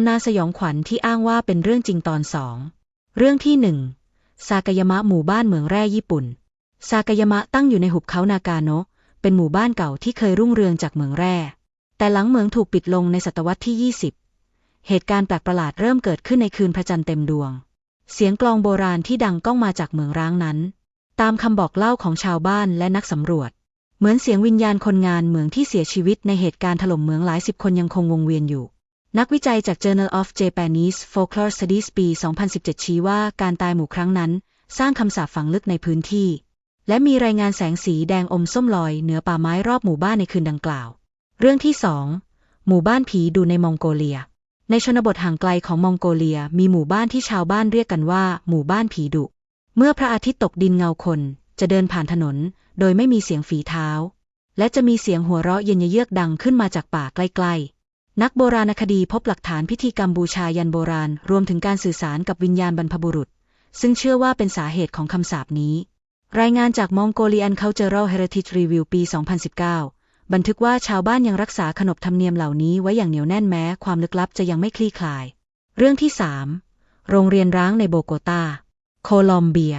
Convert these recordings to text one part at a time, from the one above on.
ำนานสยองขวัญที่อ้างว่าเป็นเรื่องจริงตอนสอง เรื่องที่หนึ่งซากายามะหมู่บ้านเมืองแร่ญี่ปุ่น ซากายามะตั้งอยู่ในหุบเขานากาโนะเป็นหมู่บ้านเก่าที่เคยรุ่งเรืองจากเมืองแร่ แต่หลังเมืองถูกปิดลงในศตวรรษที่ 20 เหตุการณ์แปลกประหลาดเริ่มเกิดขึ้นในคืนพระจันทร์เต็มดวง เสียงกลองโบราณที่ดังก้องมาจากเมืองร้างนั้น ตามคำบอกเล่าของชาวบ้านและนักสำรวจ เหมือนเสียงวิญญาณคนงานเหมืองที่เสียชีวิตในเหตุการณ์ถล่มเมืองหลายสิบคนยังคงวงเวียนอยู่ นักวิจัยจาก Journal of Japanese Folklore Studies ปี 2017 ชี้ว่าการตายหมู่ครั้งนั้น สร้างคำสาปฝังลึกในพื้นที่ และมีรายงานแสงสีแดงอมส้มลอยเหนือป่าไม้รอบหมู่บ้านในคืนดังกล่าว เรื่องที่สองหมู่บ้านผีดูในมองโกเลีย ในชนบทห่างไกลของมองโกเลียมีหมู่บ้านที่ชาวบ้านเรียกกันว่า หมู่บ้านผีดุ เมื่อพระอาทิตย์ตกดินเงาคน จะเดินผ่านถนน โดยไม่มีเสียงฝีเท้า และจะมีเสียงหัวเราะเย็นเยือกดังขึ้นมาจากป่าใกล้ๆ นักโบราณคดีพบหลักฐานพิธีกรรมบูชายันโบราณ รวมถึงการสื่อสารกับวิญญาณบรรพบุรุษ ซึ่งเชื่อว่าเป็นสาเหตุของคำสาปนี้ รายงานจาก Mongolian Cultural Heritage Review ปี 2019 บันทึกว่าชาวบ้านยังรักษาขนบธรรมเนียมเหล่านี้ไว้อย่างเหนียวแน่นแม้ความลึกลับจะยังไม่คลี่คลาย เรื่องที่ 3 โรงเรียนร้างในโบโกตา โคลอมเบีย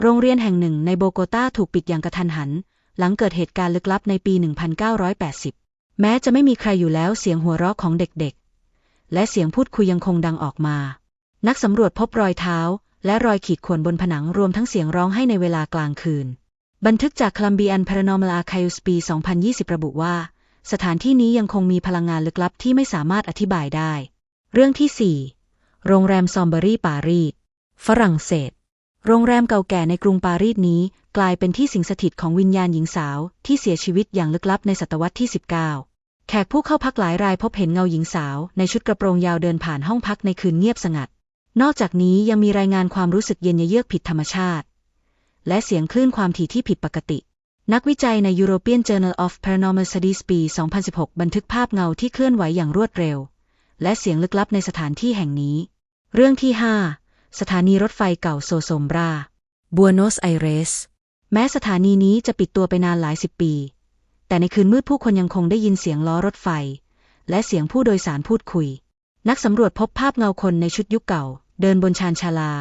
โรงเรียนแห่งหนึ่งในโบโกตาถูกปิดอย่างกระทันหัน หลังเกิดเหตุการณ์ลึกลับในปี 1980 แม้จะไม่มีใครอยู่แล้วเสียงหัวเราะของเด็กๆ และเสียงพูดคุยยังคงดังออกมา นักสำรวจพบรอยเท้า และรอยขีดข่วนบนผนังรวมทั้งเสียงร้องให้ในเวลากลางคืน บันทึกจาก Columbian Paranormal Archives ปี 2020 ระบุว่า สถานที่นี้ยังคงมีพลังงานลึกลับที่ไม่สามารถอธิบายได้ เรื่องที่ 4 โรงแรมซอมเบอรี่ปารีสฝรั่งเศส โรงแรมเก่าแก่ในกรุงปารีสนี้ กลายเป็นที่สิงสถิตของวิญญาณหญิงสาวที่เสียชีวิตอย่างลึกลับในศตวรรษที่ 19 แขกผู้เข้าพักหลายรายพบเห็นเงาหญิงสาว ในชุดกระโปรงยาวเดินผ่านห้องพักในคืนเงียบสงัด นอกจากนี้ยังมีรายงานความรู้สึกเย็นเยือกผิดธรรมชาติ และเสียงคลื่นความถี่ที่ผิดปกติ นักวิจัยใน European Journal of Paranormal Studies ปี 2016 บันทึกภาพเงาที่เคลื่อนไหวอย่างรวดเร็ว และเสียงลึกลับในสถานที่แห่งนี้ เรื่องที่ 5 สถานีรถไฟเก่าโซโซมบราบัวโนสไอเรสแม้สถานีนี้จะปิดตัวไปนานหลายสิบปี แต่ในคืนมืดผู้คนยังคงได้ยินเสียงล้อรถไฟ และเสียงผู้โดยสารพูดคุย นักสำรวจพบภาพเงาคนในชุดยุคเก่า เดินบนชานชาลา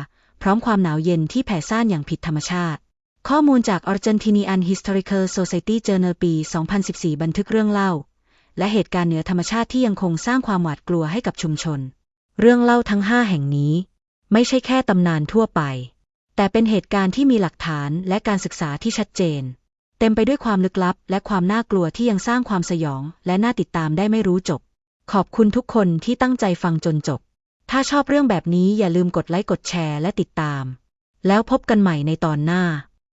พร้อมความหนาวเย็นที่แผ่ซ่านอย่างผิดธรรมชาติ ข้อมูลจาก Argentinian Historical Society Journal ปี 2014 บันทึกเรื่องเล่า และเหตุการณ์เหนือธรรมชาติที่ยังคงสร้างความหวาดกลัวให้กับชุมชน เรื่องเล่าทั้งห้าแห่งนี้ ไม่ใช่แค่ตำนานทั่วไป แต่เป็นเหตุการณ์ที่มีหลักฐานและการศึกษาที่ชัดเจน เต็มไปด้วยความลึกลับ และความน่ากลัวที่ยังสร้างความสยอง และน่าติดตามได้ไม่รู้จบ ขอบคุณทุกคนที่ตั้งใจฟังจนจบ ถ้าชอบเรื่องแบบนี้อย่าลืมกดไลค์กดแชร์และติดตาม แล้วพบกันใหม่ในตอนหน้า